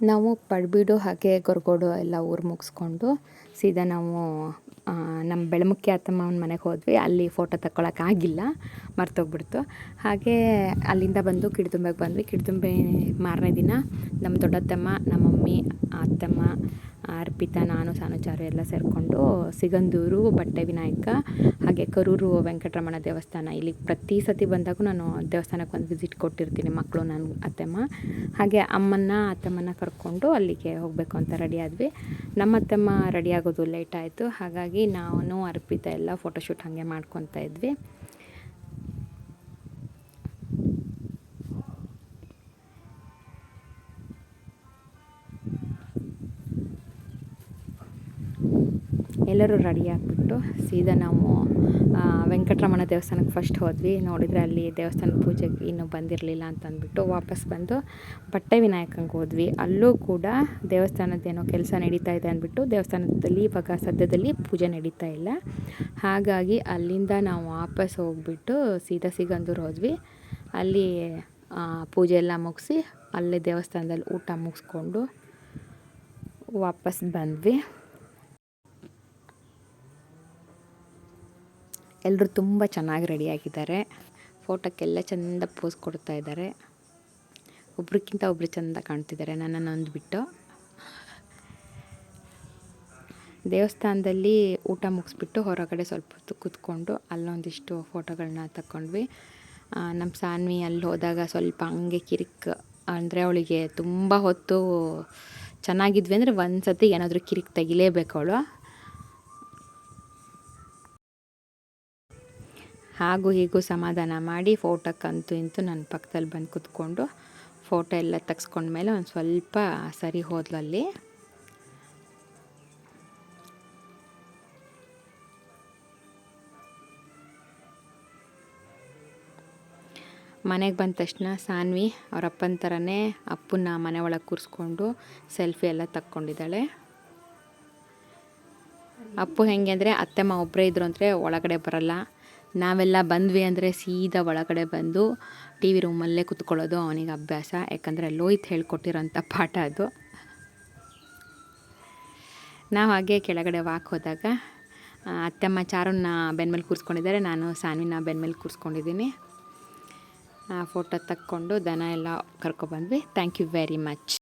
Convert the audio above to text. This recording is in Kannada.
ನಾವು ಪಡ್ಬಿಡು ಹಾಗೆ ಗೊರಗೋಡು ಎಲ್ಲ ಊರು ಮುಗಿಸ್ಕೊಂಡು ಸೀದಾ ನಾವು ನಮ್ಮ ಬೆಳಮುಖಿ ಅತ್ತಮ್ಮನ ಮನೆಗೆ ಹೋದ್ವಿ. ಅಲ್ಲಿ ಫೋಟೋ ತಗೊಳಕ್ಕಾಗಿಲ್ಲ ಮರ್ತೋಗ್ಬಿಡ್ತು. ಹಾಗೆ ಅಲ್ಲಿಂದ ಬಂದು ಕಿಡ್ದುಂಬೆಗೆ ಬಂದ್ವಿ. ಕಿಡ್ದುಂಬೆ ಮಾರನೇ ದಿನ ನಮ್ಮ ದೊಡ್ಡತ್ತಮ್ಮ ನಮ್ಮ ಮಮ್ಮಿ ಅತ್ತಮ್ಮ ಅರ್ಪಿತಾ, ನಾನು, ಸಾನುಚಾರು ಎಲ್ಲ ಸೇರಿಕೊಂಡು ಸಿಗಂದೂರು ಬಟ್ಟೆ ವಿನಾಯಕ ಹಾಗೆ ಕರೂರು, ವೆಂಕಟರಮಣ ದೇವಸ್ಥಾನ. ಇಲ್ಲಿ ಪ್ರತಿ ಸತಿ ಬಂದಾಗೂ ನಾನು ದೇವಸ್ಥಾನಕ್ಕೆ ಒಂದು ವಿಸಿಟ್ ಕೊಟ್ಟಿರ್ತೀನಿ, ಮಕ್ಕಳು ನನ್ನ ಅತ್ತಮ್ಮ. ಹಾಗೆ ಅಮ್ಮನ್ನ ಅತ್ತಮ್ಮನ ಕರ್ಕೊಂಡು ಅಲ್ಲಿಗೆ ಹೋಗಬೇಕು ಅಂತ ರೆಡಿ ಆದ್ವಿ. ನಮ್ಮ ಅತ್ತಮ್ಮ ರೆಡಿ ಆಗೋದು ಲೇಟ್ ಆಯಿತು. ಹಾಗಾಗಿ ನಾನು ಅರ್ಪಿತ ಎಲ್ಲ ಫೋಟೋಶೂಟ್ ಹಾಗೆ ಮಾಡ್ಕೊತಾ ಇದ್ವಿ. ಎಲ್ಲರೂ ರೆಡಿ ಆಗಿಬಿಟ್ಟು ಸೀದಾ ನಾವು ವೆಂಕಟರಮಣ ದೇವಸ್ಥಾನಕ್ಕೆ ಫಸ್ಟ್ ಹೋದ್ವಿ. ನೋಡಿದರೆ ಅಲ್ಲಿ ದೇವಸ್ಥಾನದ ಪೂಜೆಗೆ ಇನ್ನೂ ಬಂದಿರಲಿಲ್ಲ ಅಂತ ಅಂದ್ಬಿಟ್ಟು ವಾಪಸ್ ಬಂದು ಬಟ್ಟೆ ವಿನಾಯಕಂಗೆ ಹೋದ್ವಿ. ಅಲ್ಲೂ ಕೂಡ ದೇವಸ್ಥಾನದ್ದೇನೋ ಕೆಲಸ ನಡೀತಾ ಇದೆ ಅಂದ್ಬಿಟ್ಟು ದೇವಸ್ಥಾನದಲ್ಲಿ ಇವಾಗ ಸದ್ಯದಲ್ಲಿ ಪೂಜೆ ನಡೀತಾ ಇಲ್ಲ. ಹಾಗಾಗಿ ಅಲ್ಲಿಂದ ನಾವು ವಾಪಸ್ ಹೋಗ್ಬಿಟ್ಟು ಸೀದಾ ಸಿಗಂದೂರು ಹೋದ್ವಿ. ಅಲ್ಲಿ ಪೂಜೆ ಎಲ್ಲ ಮುಗಿಸಿ ಅಲ್ಲೇ ದೇವಸ್ಥಾನದಲ್ಲಿ ಊಟ ಮುಗಿಸ್ಕೊಂಡು ವಾಪಸ್ ಬಂದ್ವಿ. ಎಲ್ಲರೂ ತುಂಬ ಚೆನ್ನಾಗಿ ರೆಡಿಯಾಗಿದ್ದಾರೆ. ಫೋಟೋಕ್ಕೆಲ್ಲ ಚೆಂದ ಪೋಸ್ ಕೊಡ್ತಾ ಇದ್ದಾರೆ. ಒಬ್ರಿಗಿಂತ ಒಬ್ರು ಚೆಂದ ಕಾಣ್ತಿದ್ದಾರೆ ನನ್ನನ್ನು ಅಂದ್ಬಿಟ್ಟು. ದೇವಸ್ಥಾನದಲ್ಲಿ ಊಟ ಮುಗಿಸ್ಬಿಟ್ಟು ಹೊರಗಡೆ ಸ್ವಲ್ಪ ಹೊತ್ತು ಕೂತ್ಕೊಂಡು ಅಲ್ಲೊಂದಿಷ್ಟು ಫೋಟೋಗಳನ್ನ ತಗೊಂಡ್ವಿ ನಮ್ಮ ಸಾನ್ವಿ ಅಲ್ಲಿ ಹೋದಾಗ ಸ್ವಲ್ಪ ಹಂಗೆ ಕಿರಿಕ್, ಅಂದರೆ ಅವಳಿಗೆ ತುಂಬ ಹೊತ್ತು ಚೆನ್ನಾಗಿದ್ವಿ. ಅಂದರೆ ಒಂದು ಸತಿ ಏನಾದರೂ ಕಿರಿಕ್ ತೆಗಿಲೇಬೇಕು ಅವಳು. ಹಾಗೂ ಹೀಗೂ ಸಮಾಧಾನ ಮಾಡಿ ಫೋಟೋಕ್ಕಂತೂ ಇಂತೂ ನನ್ನ ಪಕ್ಕದಲ್ಲಿ ಬಂದು ಕುತ್ಕೊಂಡು ಫೋಟೋ ಎಲ್ಲ ತೆಗ್ಸ್ಕೊಂಡ್ಮೇಲೆ ಒಂದು ಸ್ವಲ್ಪ ಸರಿ ಹೋದ್ಲು ಅಲ್ಲಿ ಮನೆಗೆ ಬಂದ ತಕ್ಷಣ ಸಾನ್ವಿ ಅವರಪ್ಪನ ಥರನೇ ಅಪ್ಪನ ಮನೆ ಒಳಗೆ ಕೂರಿಸ್ಕೊಂಡು ಸೆಲ್ಫಿ ಎಲ್ಲ ತಕ್ಕೊಂಡಿದ್ದಾಳೆ. ಅಪ್ಪು ಹೇಗೆ ಅಂದರೆ ಅತ್ತೆಮ್ಮ ಒಬ್ಬರೇ ಇದ್ರು ಅಂದರೆ ಒಳಗಡೆ ಬರಲ್ಲ. ನಾವೆಲ್ಲ ಬಂದ್ವಿ ಅಂದರೆ ಸೀದಾ ಒಳಗಡೆ ಬಂದು ಟಿ ವಿ ರೂಮಲ್ಲೇ ಕುತ್ಕೊಳ್ಳೋದು ಅವನಿಗೆ ಅಭ್ಯಾಸ. ಯಾಕಂದರೆ ಲೋಹಿತ್ ಹೇಳ್ಕೊಟ್ಟಿರೋಂಥ ಪಾಠ ಅದು. ನಾವು ಹಾಗೆ ಕೆಳಗಡೆ ವಾಕ್ ಹೋದಾಗ ಅತ್ತಮ್ಮ ಚಾರನ್ನ ಬೆನ್ಮೇಲೆ ಕೂರಿಸ್ಕೊಂಡಿದ್ದಾರೆ. ನಾನು ಸಾನ್ವಿನ ಬೆನ್ಮೇಲೆ ಕೂರಿಸ್ಕೊಂಡಿದ್ದೀನಿ. ಫೋಟೋ ತಕ್ಕೊಂಡು ದನ ಎಲ್ಲ ಕರ್ಕೊಬಂದ್ವಿ ಥ್ಯಾಂಕ್ ಯು ವೆರಿ ಮಚ್